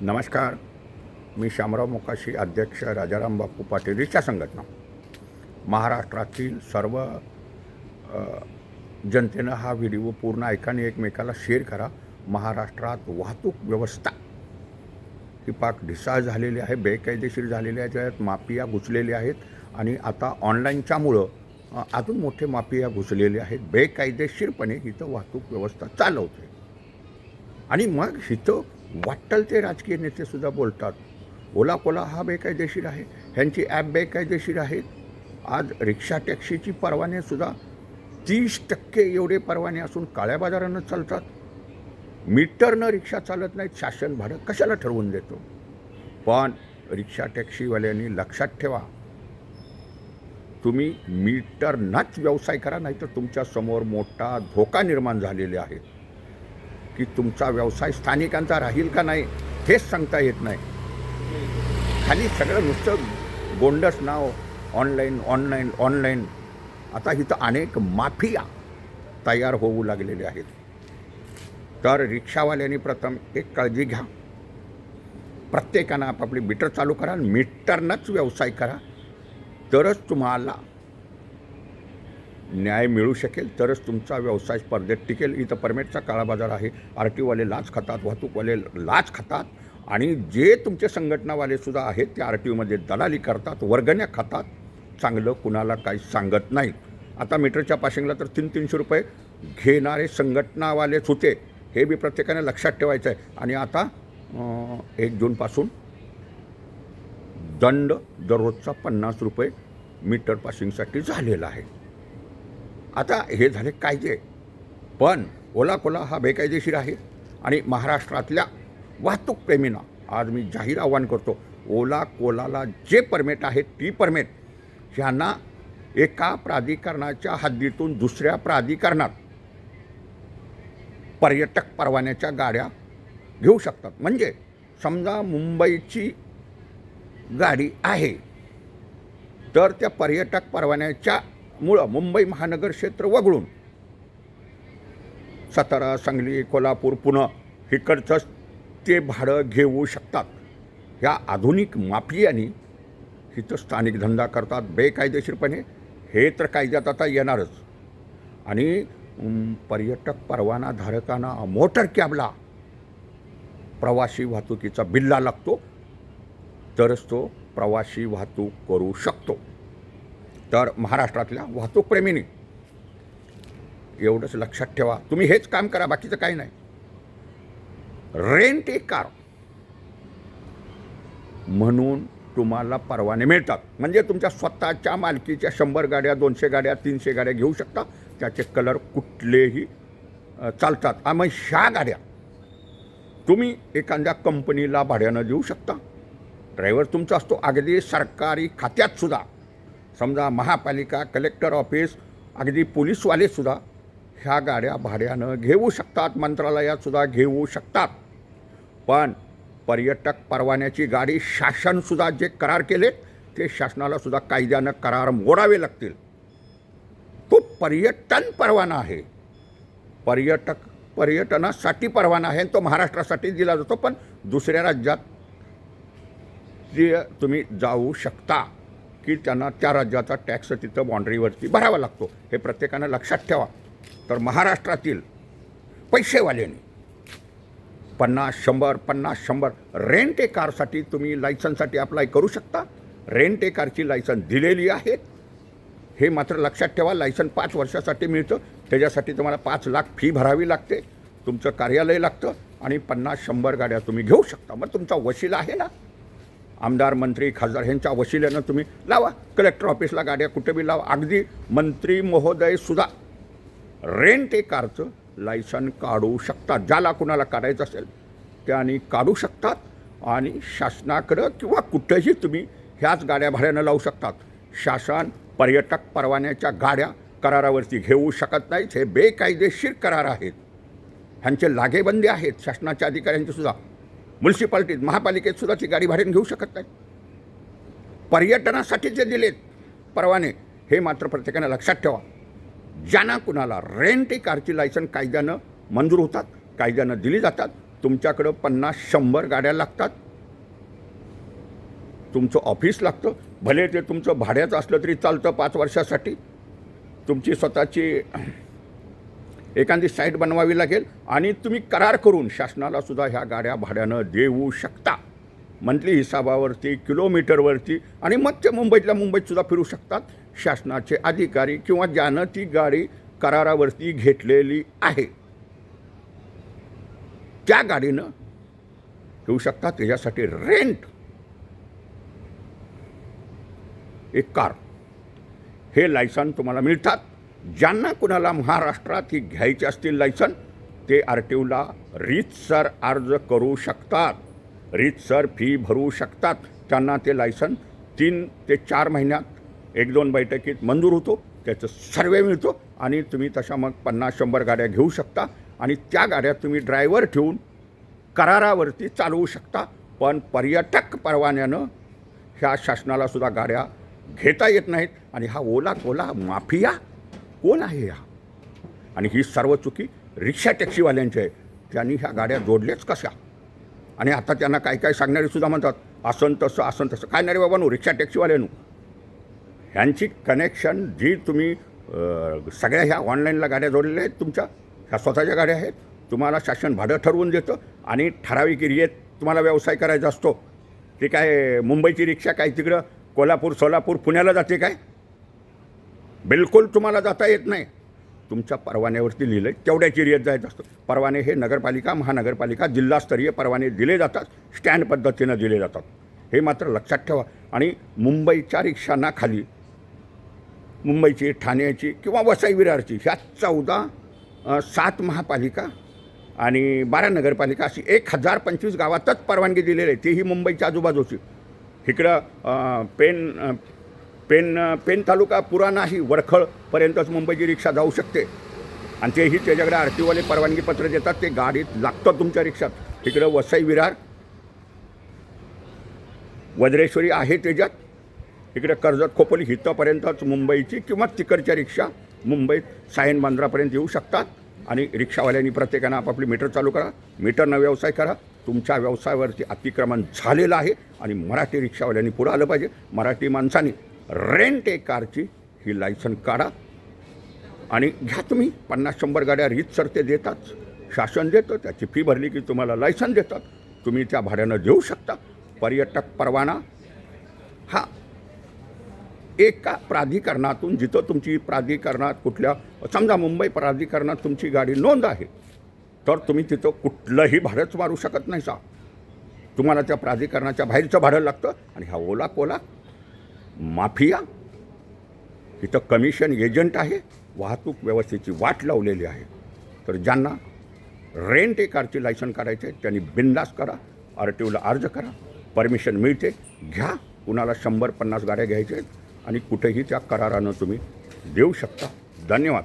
नमस्कार. मी शामराव मोकाशी अध्यक्ष राजाराम बापू पाटील रिक्षा संघटना. महाराष्ट्रातील सर्व जनतेनं हा व्हिडिओ पूर्ण ऐकाने एकमेकाला शेअर करा. महाराष्ट्रात वाहतूक व्यवस्था. ही पाक ढिसाळ झालेली आहे बेकायदेशीर झालेली आहे त्यात माफिया घुसलेले आहेत आणि आता ऑनलाईनच्यामुळं अजून मोठे माफिया घुसलेले आहेत. बेकायदेशीरपणे इथं वाहतूक व्यवस्था चालवते आणि मग इथं वाट्टल ते राजकीय नेतेसुद्धा बोलतात. ओला कोला हा बेकायदेशीर आहे. ह्यांची ॲप बेकायदेशीर आहेत आज रिक्षा टॅक्सीची परवानेसुद्धा तीस टक्के एवढे परवाने असून काळ्या बाजारानं चालतात. मीटरनं रिक्षा चालत नाहीत. शासन भाडं कशाला ठरवून देतो? पण रिक्षा टॅक्सीवाल्यांनी लक्षात ठेवा. तुम्ही मीटरनाच व्यवसाय करा नाही तर तुमच्यासमोर मोठा धोका निर्माण झालेले आहे. की तुमचा व्यवसाय स्थानिकांचा राहील का नाही हेच सांगता येत नाही. खाली सगळं नुसतं गोंडस नाव ऑनलाईन ऑनलाईन ऑनलाईन आता इथं अनेक माफिया तयार होऊ लागलेले आहेत. तर रिक्षावाल्यांनी प्रथम एक काळजी घ्या. प्रत्येकानं आपापली मीटर चालू करा आणि मीटरनंच व्यवसाय करा. तरच तुम्हाला न्याय मिळू शकेल तरच तुमचा व्यवसाय स्पर्धेत टिकेल. इथं परमेटचा काळा बाजार आहे. आर टीवाले लाच खातात वाहतूकवाले लाच खातात. आणि जे तुमचे संघटनावाले सुद्धा आहेत ते आर टी ओमध्ये दलाली करतात वर्गण्या खातात. चांगलं कुणाला काही सांगत नाहीत आता मीटरच्या पाशिंगला तर तीन तीनशे रुपये घेणारे संघटनावालेच होते. हे बी प्रत्येकाने लक्षात ठेवायचं आहे आणि आता एक जूनपासून दंड दररोजचा पन्नास रुपये मीटर पासिंगसाठी झालेला आहे. आता हे झाले कायदे. पण ओला कोला हा बेकायदेशीर आहे आणि महाराष्ट्रातल्या वाहतूकप्रेमींना आज मी जाहीर आव्हान करतो ओला कोलाला जे परमिट आहे ती परमिट. ह्यांना एका प्राधिकरणाच्या हद्दीतून दुसऱ्या प्राधिकरणात पर्यटक परवान्याच्या गाड्या घेऊ शकतात. म्हणजे समजा मुंबईची गाडी आहे तर त्या पर्यटक परवान्याच्या मुळं मुंबई महानगर क्षेत्र वगळून. सातारा सांगली कोल्हापूर पुणे इकडचंच ते भाडं घेऊ शकतात. ह्या आधुनिक माफियांनी इथं स्थानिक धंदा करतात बेकायदेशीरपणे. हे तर कायद्यात आता येणारच. आणि पर्यटक परवाना धारकांना मोटर कॅबला प्रवासी वाहतुकीचा बिल्ला लागतो. तरच तो प्रवासी वाहतूक करू शकतो. तर महाराष्ट्रातल्या वाहतूकप्रेमींनी एवढंच लक्षात ठेवा. तुम्ही हेच काम करा बाकीचं काही नाही. रेंट ए कार म्हणून तुम्हाला परवाने मिळतात. म्हणजे तुमच्या स्वतःच्या मालकीच्या शंभर गाड्या दोनशे गाड्या तीनशे गाड्या घेऊ शकता. त्याचे कलर कुठलेही चालतात. आ, मग ह्या गाड्या तुम्ही एखाद्या कंपनीला भाड्यानं देऊ शकता. ड्रायव्हर तुमचा असतो. अगदी सरकारी खात्यातसुद्धा समजा महापालिका कलेक्टर ऑफिस अगदी पोलीसवालेसुद्धा ह्या गाड्या भाड्यानं घेऊ शकतात मंत्रालयातसुद्धा घेऊ शकतात. पण पर्यटक परवान्याची गाडी शासनसुद्धा जे करार केले ते शासनाला सुद्धा कायद्यानं करार मोडावे लागतील. तो पर्यटन परवाना आहे. पर्यटक पर्यटनासाठी परवाना आहे आणि तो महाराष्ट्रासाठी दिला जातो पण दुसऱ्या राज्यात जे तुम्ही जाऊ शकता. की त्यांना त्या राज्याचा टॅक्स तिथं बाँड्रीवरती भरावा लागतो. हे प्रत्येकानं लक्षात ठेवा. तर महाराष्ट्रातील पैसेवाल्यांनी पन्नास शंभर पन्नास शंभर रेंट ए कारसाठी तुम्ही लायसनसाठी अप्लाय करू शकता. रेंट ए कारची लायसन दिलेली आहे. हे मात्र लक्षात ठेवा लायसन पाच वर्षासाठी मिळतं. त्याच्यासाठी तुम्हाला पाच लाख फी भरावी लागते. तुमचं कार्यालय लागतं आणि पन्नास शंभर गाड्या तुम्ही घेऊ शकता. मग तुमचा वशील आहे ना? आमदार मंत्री खासदार ह्यांच्या वशिल्यानं तुम्ही लावा. कलेक्टर ऑफिसला गाड्या कुठे बी लावा. अगदी मंत्री महोदयसुद्धा रेंट ए कारचं लायसन काढू शकतात. ज्याला कुणाला काढायचं असेल त्याने काढू शकतात. आणि शासनाकडं किंवा कुठेही तुम्ही ह्याच गाड्या भाड्यानं लावू शकतात. शासन पर्यटक परवान्याच्या गाड्या करारावरती घेऊ शकत नाहीत. हे बेकायदेशीर करार आहेत. ह्यांचे लागेबंदी आहेत. शासनाच्या अधिकाऱ्यांचे सुद्धा म्युन्सिपाल्टीत महापालिकेत सुद्धा ती गाडी भाड्याने घेऊ शकत नाही. पर्यटनासाठी जे दिलेत परवाने हे मात्र प्रत्येकानं लक्षात ठेवा. ज्यांना कुणाला रेंट ए कारची लायसन कायद्यानं मंजूर होतात कायद्यानं दिली जातात तुमच्याकडं पन्नास शंभर गाड्या लागतात. तुमचं ऑफिस लागतं भले ते तुमचं भाड्याचं असलं तरी चालतं पाच वर्षासाठी. तुमची स्वतःची एखादी साईट बनवावी लागेल आणि तुम्ही करार करून शासनाला सुद्धा ह्या गाड्या भाड्यानं देऊ शकता. मंथली हिसाबावरती किलोमीटरवरती आणि मग ते मुंबईतल्या मुंबईतसुद्धा फिरू शकतात शासनाचे अधिकारी किंवा ज्यानं ती गाडी करारावरती घेतलेली आहे. त्या गाडीनं घेऊ शकतात त्याच्यासाठी रेंट एक कार हे लायसन तुम्हाला मिळतात. ज्यांना कुणाला महाराष्ट्रात ही घ्यायची असतील लायसन ते आर टी ओला रीतसर अर्ज करू शकतात. रीतसर फी भरू शकतात. त्यांना ते लायसन तीन ते चार महिन्यात एक दोन बैठकीत मंजूर होतो. त्याचं सर्वे मिळतो आणि तुम्ही तशा मग पन्नास शंभर गाड्या घेऊ शकता आणि त्या गाड्या तुम्ही ड्रायव्हर ठेवून करारावरती चालवू शकता. पण पर्यटक परवान्यानं ह्या शासनाला सुद्धा गाड्या घेता येत नाहीत आणि हा ओला कोला माफिया कोण आहे हा? आणि ही सर्व चुकी रिक्षा टॅक्सीवाल्यांची आहे. त्यांनी ह्या गाड्या जोडल्याच कशा? आणि आता त्यांना काय काय सांगणारे सुद्धा म्हणतात असं तसं असं तसं. काय नाही रे बाबा नो रिक्षा टॅक्सीवाल्यानो. ह्यांची कनेक्शन जी तुम्ही सगळ्या ह्या ऑनलाईनला गाड्या जोडलेल्या आहेत तुमच्या ह्या स्वतःच्या गाड्या आहेत तुम्हाला शासन भाडं ठरवून देतं आणि ठराविक एरियेत तुम्हाला व्यवसाय करायचा असतो. ते काय मुंबईची रिक्षा काय तिकडं कोल्हापूर सोलापूर पुण्याला जाते काय? बिलकुल तुम्हाला जाता येत नाही. तुमच्या परवान्यावरती लिहिलं आहे तेवढ्याच एरियात जायचं असतं. परवाने हे नगरपालिका महानगरपालिका जिल्हास्तरीय परवाने दिले जातात स्टँड पद्धतीनं दिले जातात. हे मात्र लक्षात ठेवा. आणि मुंबईच्या रिक्षांना खाली मुंबईची ठाण्याची किंवा वसई विरारची ह्या चौदा सात महापालिका आणि बारा नगरपालिका अशी एक हजार पंचवीस गावातच परवानगी दिलेली आहे. तीही मुंबईच्या आजूबाजूची. इकडं पेन पेन पेन तालुका पुरा नाही वरखळपर्यंतच मुंबईची रिक्षा जाऊ शकते. आणि तेही त्याच्याकडे आर टी परवानगी पत्र देतात ते गाडीत लागतं तुमच्या रिक्षात. तिकडं वसई विरार वज्रेश्वरी आहे त्याच्यात इकडे कर्जत खोपोली हितापर्यंतच मुंबईची किंवा तिकडच्या रिक्षा मुंबईत सायन बांद्रापर्यंत येऊ शकतात. आणि रिक्षावाल्यांनी प्रत्येकानं आपापली मीटर चालू करा. मीटरनं व्यवसाय करा. तुमच्या व्यवसायावरती अतिक्रमण झालेलं आहे आणि मराठी रिक्षावाल्यांनी पुढं आलं पाहिजे. मराठी माणसांनी रेंट ए कारची ही लायसन काढा आणि घ्या तुम्ही. पन्नास शंभर गाड्या रीतसर ते देतात. शासन देतं त्याची फी भरली की तुम्हाला लायसन देतात. तुम्ही त्या भाड्यानं देऊ शकता. पर्यटक परवाना. हा. एका प्राधिकरणातून जिथं तुमची प्राधिकरणात कुठल्या समजा मुंबई प्राधिकरणात तुमची गाडी नोंद आहे तर तुम्ही तिथं कुठलंही भाडंच मारू शकत नाही सा तुम्हाला त्या प्राधिकरणाच्या बाहेरचं भाडं लागतं आणि हा ओला कोला माफिया? इथं कमिशन एजंट आहे वाहतूक व्यवस्थेची वाट लावलेली आहे. तर ज्यांना रेंट ए कारची लायसन काढायचे आहे त्यांनी बिंदास करा आर टी ओला अर्ज करा परमिशन मिळते घ्या कुणाला शंभर पन्नास गाड्या घ्यायच्या आहेत आणि कुठेही त्या करारानं तुम्ही देऊ शकता. धन्यवाद.